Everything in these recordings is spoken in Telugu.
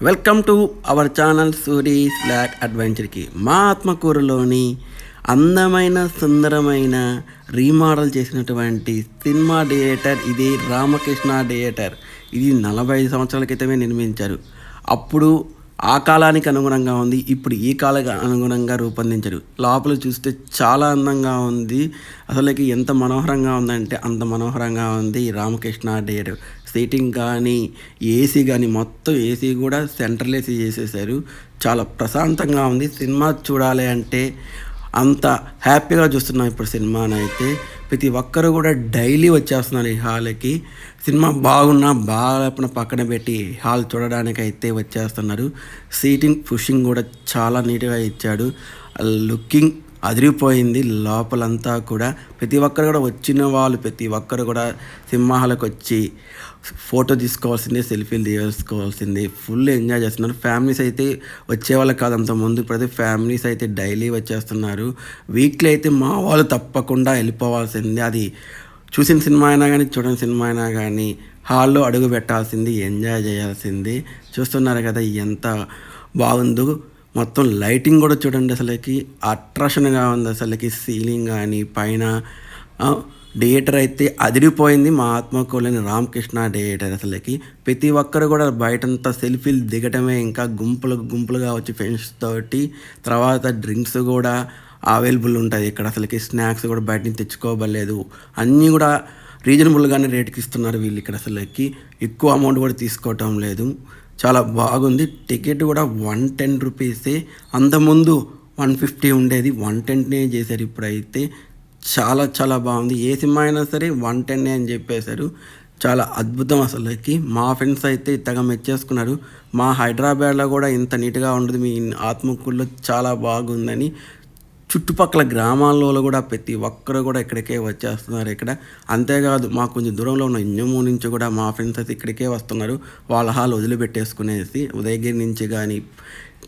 Welcome to our channel Suri's flat అడ్వెంచర్కి. మా ఆత్మకూరులోని అందమైన సుందరమైన రీమోడల్ చేసినటువంటి సినిమా థియేటర్ ఇది రామకృష్ణ థియేటర్. ఇది నలభై ఐదు సంవత్సరాల క్రితమే నిర్మించారు. అప్పుడు ఆ కాలానికి అనుగుణంగా ఉంది ఇప్పుడు ఈ కాలానికి అనుగుణంగా రూపొందించారు. లోపల చూస్తే చాలా అందంగా ఉంది. అసలుకి ఎంత మనోహరంగా ఉందంటే అంత మనోహరంగా ఉంది రామకృష్ణ థియేటర్. సీటింగ్ కానీ ఏసీ కానీ మొత్తం ఏసీ కూడా సెంట్రల్ ఏసీ చేసేసారు. చాలా ప్రశాంతంగా ఉంది. సినిమా చూడాలి అంటే అంత హ్యాపీగా చూస్తున్నాం ఇప్పుడు సినిమాని అయితే ప్రతి ఒక్కరు కూడా డైలీ వచ్చేస్తున్నారు ఈ హాల్కి. సినిమా బాగున్నా బాగా పక్కన పెట్టి హాల్ చూడడానికి అయితే వచ్చేస్తున్నారు. సీటింగ్ పుషింగ్ కూడా చాలా నీట్గా ఇచ్చాడు. లుకింగ్ అదిరిపోయింది. లోపలంతా కూడా ప్రతి ఒక్కరు కూడా వచ్చిన వాళ్ళు ప్రతి ఒక్కరు కూడా సింహాలకు వచ్చి ఫోటో తీసుకోవాల్సిందే సెల్ఫీలు తీసుకోవాల్సిందే. ఫుల్ ఎంజాయ్ చేస్తున్నారు. ఫ్యామిలీస్ అయితే వచ్చేవాళ్ళు కాదు అంత ముందు ఇప్పుడైతే ఫ్యామిలీస్ అయితే డైలీ వచ్చేస్తున్నారు. వీక్లీ అయితే మా వాళ్ళు తప్పకుండా వెళ్ళిపోవాల్సిందే. అది చూసిన సినిమా అయినా కానీ చూడని సినిమా అయినా కానీ హాల్లో అడుగు పెట్టాల్సింది ఎంజాయ్ చేయాల్సింది. చూస్తున్నారు కదా ఎంత బాగుందో. మొత్తం లైటింగ్ కూడా చూడండి అసలుకి అట్రాక్షన్గా ఉంది అసలుకి సీలింగ్ కానీ పైన థియేటర్ అయితే అదిరిపోయింది మా ఆత్మకూలని రామకృష్ణ థియేటర్ అసలుకి. ప్రతి ఒక్కరు కూడా బయటంతా సెల్ఫీలు దిగటమే ఇంకా గుంపులు గుంపులుగా వచ్చి ఫ్రెండ్స్ తోటి తర్వాత డ్రింక్స్ కూడా అవైలబుల్ ఉంటాయి. ఇక్కడ అసలుకి స్నాక్స్ కూడా బయట నుంచి తెచ్చుకోవలేదు అన్నీ కూడా రీజనబుల్గానే రేట్కి ఇస్తున్నారు వీళ్ళు ఇక్కడ అసలుకి. ఎక్కువ అమౌంట్ కూడా తీసుకోవటం లేదు. చాలా బాగుంది. టికెట్ కూడా వన్ టెన్ రూపీసే అంతకుముందు వన్ ఫిఫ్టీ ఉండేది. వన్ టెన్నే చేశారు ఇప్పుడైతే. చాలా చాలా బాగుంది. ఏ సినిమా అయినా సరే వన్ టెన్ అని చెప్పేశారు. చాలా అద్భుతం అసలుకి. మా ఫ్రెండ్స్ అయితే ఇంతగా మెచ్చేసుకున్నారు. మా హైదరాబాద్లో కూడా ఇంత నీట్గా ఉండదు. మీ ఆత్మకూరులో చాలా బాగుందని చుట్టుపక్కల గ్రామాల్లో కూడా ప్రతి ఒక్కరు కూడా ఇక్కడికే వచ్చేస్తున్నారు. ఇక్కడ అంతేకాదు మాకు కొంచెం దూరంలో ఉన్న ఇంజము నుంచి కూడా మా ఫ్రెండ్స్ అయితే ఇక్కడికే వస్తున్నారు. వాళ్ళ హాల్ వదిలిపెట్టేసుకునేసి ఉదయగిరి నుంచి కానీ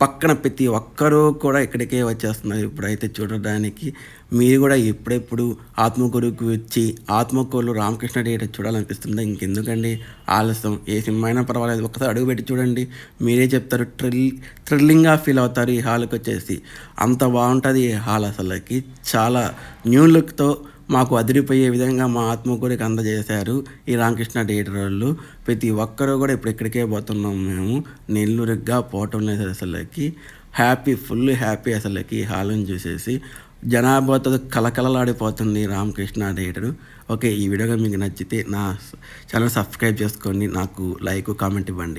పక్కన ప్రతి ఒక్కరూ కూడా ఇక్కడికే వచ్చేస్తున్నారు. ఇప్పుడైతే చూడడానికి మీరు కూడా ఎప్పుడెప్పుడు ఆత్మకూరుకు వచ్చి ఆత్మకూరు రామకృష్ణ థియేటర్ చూడాలనిపిస్తుంది ఇంకెందుకండి? ఆలస్యం. ఏ సినిమా అయినా పర్వాలేదు. ఒకసారి అడుగు పెట్టి చూడండి. మీరే చెప్తారు థ్రిల్ థ్రిల్లింగ్గా ఫీల్ అవుతారు ఈ హాల్కి వచ్చేసి. అంత బాగుంటుంది ఈ హాల్ అసలుకి. చాలా న్యూ లుక్తో మాకు అదిరిపోయే విధంగా మా ఆత్మకూరికి అందజేశారు ఈ రామకృష్ణ థియేటర్ వాళ్ళు. ప్రతి ఒక్కరూ కూడా ఇప్పుడు ఇక్కడికే పోతున్నాం మేము. నెల్లూరుగా పోవటం లేదు అసలుకి. హ్యాపీ ఫుల్ హ్యాపీ అసలుకి హాల్ని చూసేసి. జనాభాతో కలకలలాడిపోతుంది రామకృష్ణ థియేటరు. ఓకే ఈ వీడియోగా మీకు నచ్చితే నా ఛానల్ సబ్స్క్రైబ్ చేసుకోండి. నాకు లైక్ కామెంట్ ఇవ్వండి.